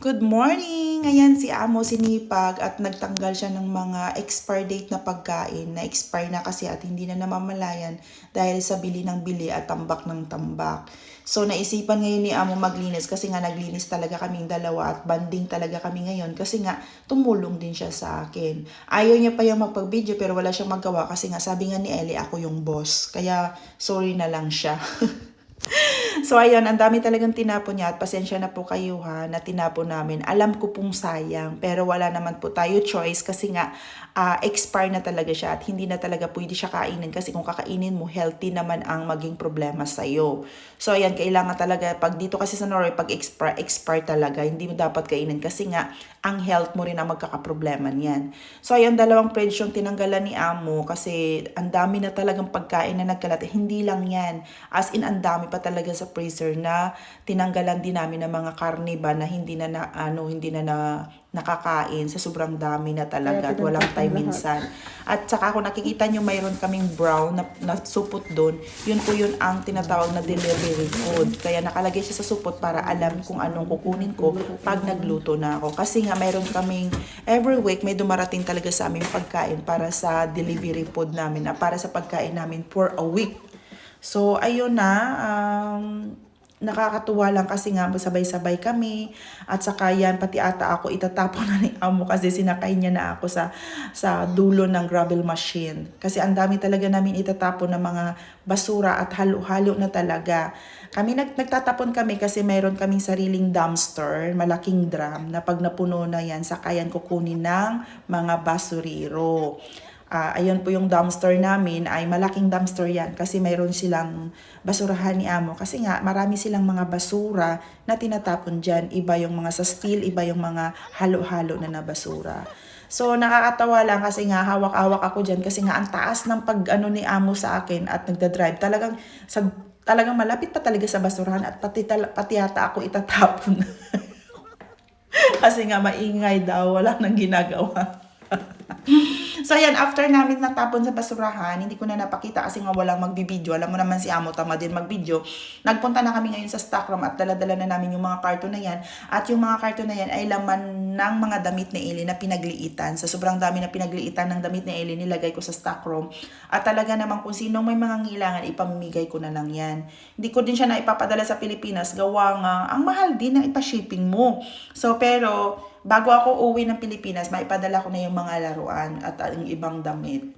Good morning! Ayan si Amo sinipag at nagtanggal siya ng mga expire date na pagkain na expire na kasi at hindi na namamalayan dahil sa bili ng bili at tambak ng tambak. So naisipan ngayon ni Amo maglinis kasi nga naglinis talaga kaming dalawa at banding talaga kami ngayon kasi nga tumulong din siya sa akin. Ayaw niya pa yung magpag-video pero wala siyang magawa kasi nga sabi nga ni Ellie ako yung boss. Kaya sorry na lang siya. So ayun, ang dami talagang tinapon niya at pasensya na po kayo ha na tinapon namin. Alam ko pong sayang pero wala naman po tayo choice kasi nga uh, expire na talaga siya at hindi na talaga pwede siya kainin kasi kung kakainin mo healthy naman ang maging problema sa iyo. So ayan, kailangan talaga pag dito kasi sa Norway pag expire expire talaga hindi mo dapat kainin kasi nga ang health mo rin ang magkakaproblema niyan. So ayun, dalawang pledge yung tinanggalan ni Amo kasi ang dami na talagang pagkain na nagkalat. Hindi lang yan. As in, ang dami pa talaga sa freezer na tinanggalan din namin ng mga karne ba na hindi na, na ano, hindi na, na nakakain sa sobrang dami na talaga at walang time minsan. At saka kung nakikita nyo mayroon kaming brown na, na supot doon, yun po yun ang tinatawag na delivery food. Kaya nakalagay siya sa supot para alam kung anong kukunin ko pag nagluto na ako. Kasi nga mayroon kaming every week may dumarating talaga sa aming pagkain para sa delivery food namin, na para sa pagkain namin for a week. So, ayun na. Um, nakakatuwa lang kasi nga sabay-sabay kami. At saka yan pati ata ako itatapon na ni amo kasi sinakay niya na ako sa sa dulo ng gravel machine. Kasi ang dami talaga namin itatapon ng mga basura at halo-halo na talaga. Kami nag, nagtatapon kami kasi mayroon kaming sariling dumpster malaking drum na pag napuno na yan sakayan kukunin ng mga basuriro Ah, ayun po yung dumpster namin ay malaking dumpster yan kasi mayroon silang basurahan ni amo. Kasi nga marami silang mga basura na tinatapon dyan. Iba yung mga sa steel iba yung mga halo-halo na na basura so nakakatawa lang kasi nga hawak-hawak ako dyan kasi nga ang taas ng pag ano ni amo sa akin at nagda-drive. Talagang sa talagang malapit pa talaga sa basurahan at pati, tal- pati yata ako itatapon. Kasi nga maingay daw wala nang ginagawa So ayan, after namin natapon sa basurahan, hindi ko na napakita kasi nga walang magbibideo. Alam mo naman si Amo tama din magbideo. Nagpunta na kami ngayon sa stockroom at dala-dala na namin yung mga karton na yan. At yung mga karton na yan ay laman ng mga damit ni Eli na pinagliitan. Sa sobrang dami na pinagliitan ng damit ni Eli, nilagay ko sa stockroom. At talaga naman kung sino may mga ngilangan, ipamimigay ko na lang yan. Hindi ko din siya na ipapadala sa Pilipinas. Gawa nga, ang mahal din na ipashipping mo. So pero, bago ako uwi ng Pilipinas, maipadala ko na yung mga laruan at ang ibang damit.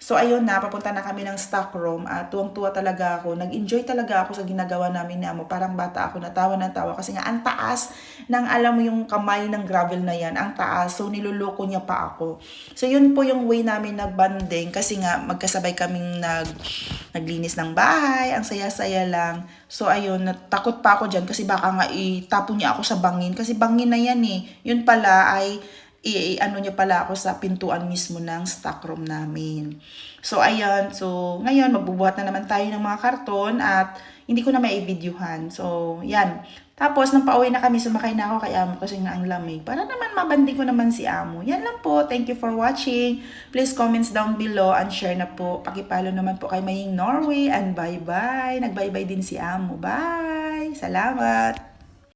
So ayun na, papunta na kami ng stock room at tuwang-tuwa talaga ako. Nag-enjoy talaga ako sa ginagawa namin ni Amo. Parang bata ako, natawa ng tawa kasi nga ang taas ng alam mo yung kamay ng gravel na yan, ang taas. So niluloko niya pa ako. So yun po yung way namin nagbanding kasi nga magkasabay kaming nag naglinis ng bahay, ang saya-saya lang. So ayun, natakot pa ako dyan kasi baka nga itapon niya ako sa bangin kasi bangin na yan eh. Yun pala ay i, i- ano niya pala ako sa pintuan mismo ng stockroom namin. So, ayan. So, ngayon, magbubuhat na naman tayo ng mga karton at hindi ko na mai-videohan. So, yan. Tapos, nang pauwi na kami, sumakay na ako kay Amo kasi nga ang lamig. Para naman mabanding ko naman si Amo. Yan lang po. Thank you for watching. Please comments down below and share na po. Pakipalo naman po kay Maying Norway and bye-bye. Nag-bye-bye din si Amo. Bye! Salamat!